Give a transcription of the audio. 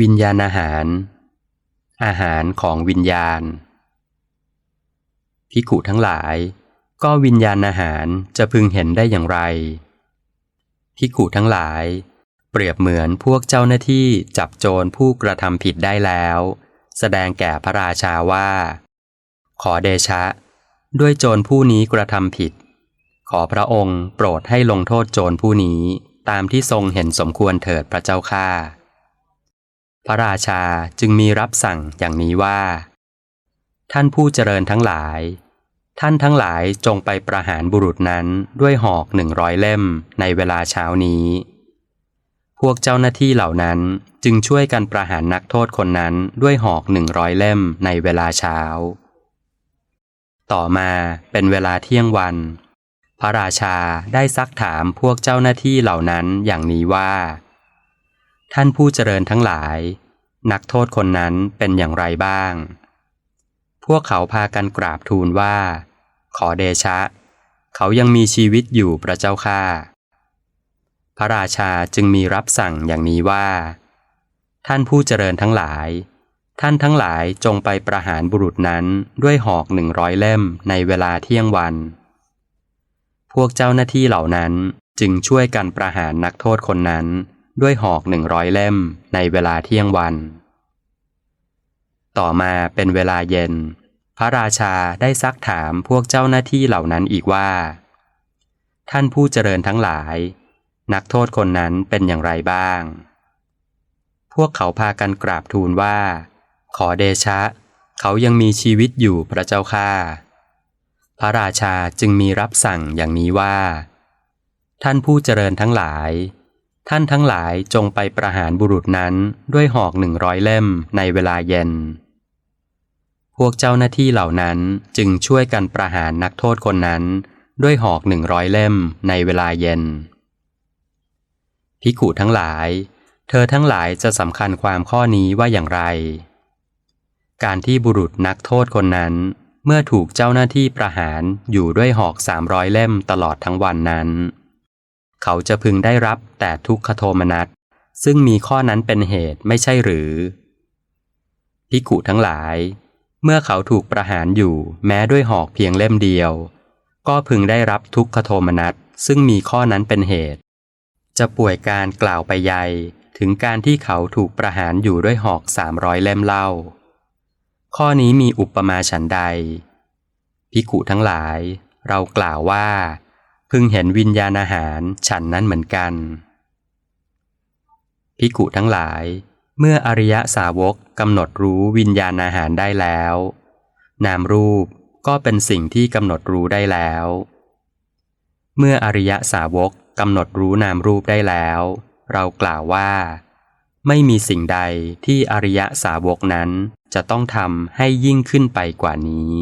วิญญาณอาหาร อาหารของวิญญาณพิกุทั้งหลาย ก็วิญญาณอาหารจะพึงเห็นได้อย่างไรพิกุทั้งหลาย เปรียบเหมือนพวกเจ้าหน้าที่จับโจรผู้กระทำผิดได้แล้ว แสดงแก่พระราชาว่า ขอเดชะ ด้วยโจรผู้นี้กระทำผิด ขอพระองค์โปรดให้ลงโทษโจรผู้นี้ตามที่ทรงเห็นสมควรเถิดพระเจ้าข้า พระราชาจึงมีรับสั่งอย่างนี้ว่า ท่านผู้เจริญทั้งหลาย ท่านทั้งหลายจงไปประหารบุรุษนั้นด้วยหอกหนึ่งร้อยเล่มในเวลาเช้านี้ พวกเจ้าหน้าที่เหล่านั้นจึงช่วยกันประหารนักโทษคนนั้นด้วยหอกหนึ่งร้อยเล่มในเวลาเช้า ต่อมาเป็นเวลาเที่ยงวัน พระราชาได้ซักถามพวกเจ้าหน้าที่เหล่านั้นอย่างนี้ว่า ท่านผู้เจริญทั้งหลาย นักโทษคนนั้นเป็นอย่างไรบ้าง พวกเขาพากันกราบทูลว่า ขอเดชะ เขายังมีชีวิตอยู่พระเจ้าข้าพระราชาจึงมีรับสั่งอย่างนี้ว่า ท่านผู้เจริญทั้งหลาย ท่านทั้งหลายจงไปประหารบุรุษนั้นด้วยหอกหนึ่งร้อยเล่มในเวลาเที่ยงวัน พวกเจ้าหน้าที่เหล่านั้นจึงช่วยกันประหารนักโทษคนนั้น ด้วยหอกหนึ่งร้อยเล่มในเวลาเที่ยงวัน ต่อมาเป็นเวลาเย็น พระราชาได้ซักถามพวกเจ้าหน้าที่เหล่านั้นอีกว่า ท่านผู้เจริญทั้งหลาย นักโทษคนนั้นเป็นอย่างไรบ้าง พวกเขาพากันกราบทูลว่า ขอเดชะ เขายังมีชีวิตอยู่พระเจ้าข้าพระราชาจึงมีรับสั่งอย่างนี้ว่า ท่านผู้เจริญทั้งหลาย ท่านทั้งหลายจงไปประหารบุรุษนั้นด้วยหอกหนึ่งร้อยเล่มในเวลาเย็น พวกเจ้าหน้าที่เหล่านั้นจึงช่วยกันประหารนักโทษคนนั้นด้วยหอกหนึ่งร้อยเล่มในเวลาเย็น พิกุทั้งหลาย เธอทั้งหลายจะสำคัญความข้อนี้ว่าอย่างไร การที่บุรุษนักโทษคนนั้น เมื่อถูกเจ้าหน้าที่ประหารอยู่ด้วยหอกสามร้อยเล่มตลอดทั้งวันนั้น เขาจะพึงได้รับแต่ทุกขโทมนัสซึ่งมีข้อนั้นเป็นเหตุไม่ใช่หรือพิกุทั้งหลาย เมื่อเขาถูกประหารอยู่แม้ด้วยหอกเพียงเล่มเดียว ก็พึงได้รับทุกขโทมนัสซึ่งมีข้อนั้นเป็นเหตุ จะป่วยการกล่าวไปใหญ่ถึงการที่เขาถูกประหารอยู่ด้วยหอกสามร้อยเล่มเล่า ข้อนี้มีอุปมาฉันใดพิกุทั้งหลาย เรากล่าวว่า พึงเห็นวิญญาณอาหารฉันนั้นเหมือนกัน พิกุทั้งหลาย เมื่ออริยสาวกกำหนดรู้วิญญาณอาหารได้แล้ว นามรูปก็เป็นสิ่งที่กำหนดรู้ได้แล้ว เมื่ออริยสาวกกำหนดรู้นามรูปได้แล้ว เรากล่าวว่า ไม่มีสิ่งใดที่อริยสาวกนั้นจะต้องทำให้ยิ่งขึ้นไปกว่านี้